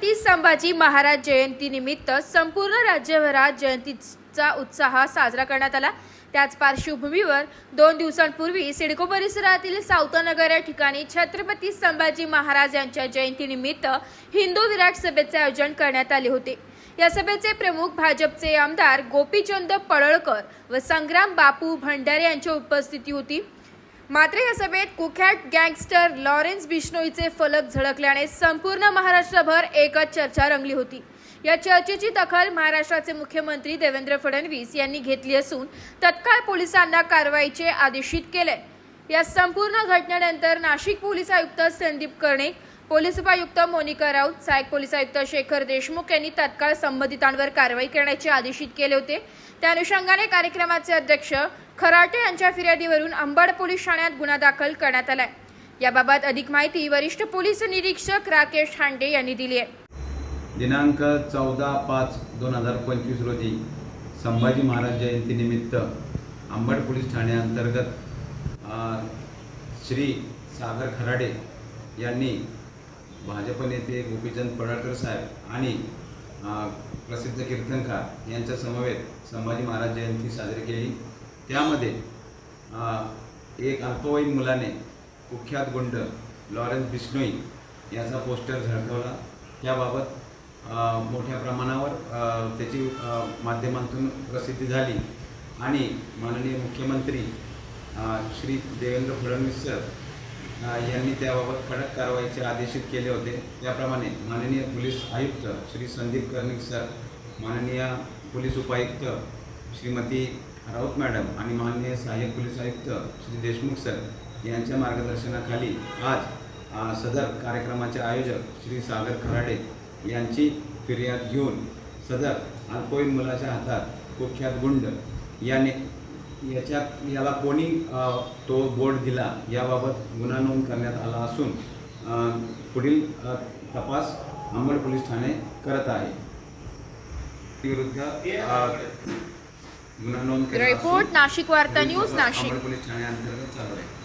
छत्रपती संभाजी महाराज जयंतीनिमित्त संपूर्ण राज्यभरात जयंतीचा उत्साह साजरा करण्यात आला. त्याच पार्श्वभूमीवर दोन दिवसांपूर्वी सिडको परिसरातील सावतनगर या ठिकाणी छत्रपती संभाजी महाराज यांच्या जयंतीनिमित्त हिंदू विराट सभेचे आयोजन करण्यात आले होते. या सभेचे प्रमुख भाजपचे आमदार गोपीचंद पडळकर व संग्राम बापू भंडारे यांची उपस्थिती होती. मात्र या सभेत कुख्यात गँगस्टर लॉरेन्स बिश्नोईचे फलक झळकल्याने संपूर्ण महाराष्ट्रभर एकच चर्चा रंगली होती. या चर्चेची दखल महाराष्ट्राचे मुख्यमंत्री देवेंद्र फडणवीस यांनी घेतली असून तत्काळ पोलिसांना कारवाईचे आदेशित केले. या संपूर्ण घटनेनंतर नाशिक पोलीस आयुक्त संदीप कर्णिक पोलीस उपायुक्त मोनिका राऊत सहाय्यक पोलीस आयुक्त शेखर देशमुख यांनी तत्काळ संबंधितांवर कारवाई करण्याचे आदेशित केले होते. त्या अनुषंगाने कार्यक्रमाचे अध्यक्ष खराटे यांच्या फिर्यादीवरून अंबड पोलीस ठाण्यात गुन्हा दाखल करण्यात आलाय. याबाबत अधिक माहिती वरिष्ठ पोलीस निरीक्षक राकेश हांडे यांनी दिली आहे. दिनांक चौदा पाच दोन हजार पंचवीस रोजी संभाजी महाराज जयंतीनिमित्त अंबड पोलीस ठाण्याअंतर्गत श्री सागर खराडे यांनी भाजप नेते गोपीचंद पडळकर साहेब आणि प्रसिद्ध कीर्तनकार यांच्या समवेत संभाजी महाराज जयंती साजरी केली. त्यामध्ये एक अल्पवयीन मुलाने कुख्यात गुंड लॉरेन्स बिस्नोई याचा पोस्टर झळकवला. त्याबाबत मोठ्या प्रमाणावर त्याची माध्यमातून प्रसिद्धी झाली. आणि माननीय मुख्यमंत्री श्री देवेंद्र फडणवीस सर यांनी त्याबाबत कडक कारवाईचे आदेशित केले होते. त्याप्रमाणे माननीय पोलीस आयुक्त श्री संदीप कर्णिक सर माननीय पोलीस उपायुक्त श्रीमती राऊत मॅडम आणि माननीय सहाय्यक पोलीस आयुक्त श्री देशमुख सर यांच्या मार्गदर्शनाखाली आज सदर कार्यक्रमाचे आयोजक श्री सागर खराडे यांची फिर्याद घेऊन सदर अल्पवयीन मुलाच्या हातात कुख्यात गुंड याने याच्यात याला कोणी तो बोर्ड दिला याबाबत गुन्हा नोंद करण्यात आला असून पुढील तपास अंबड पोलीस ठाणे करत आहे. विरुद्ध गुन्हा नोंद रिपोर्ट नाशिक वार्ता न्यूज नाशिक. पोलीस ठाणे अंतर्गत चालू आहे.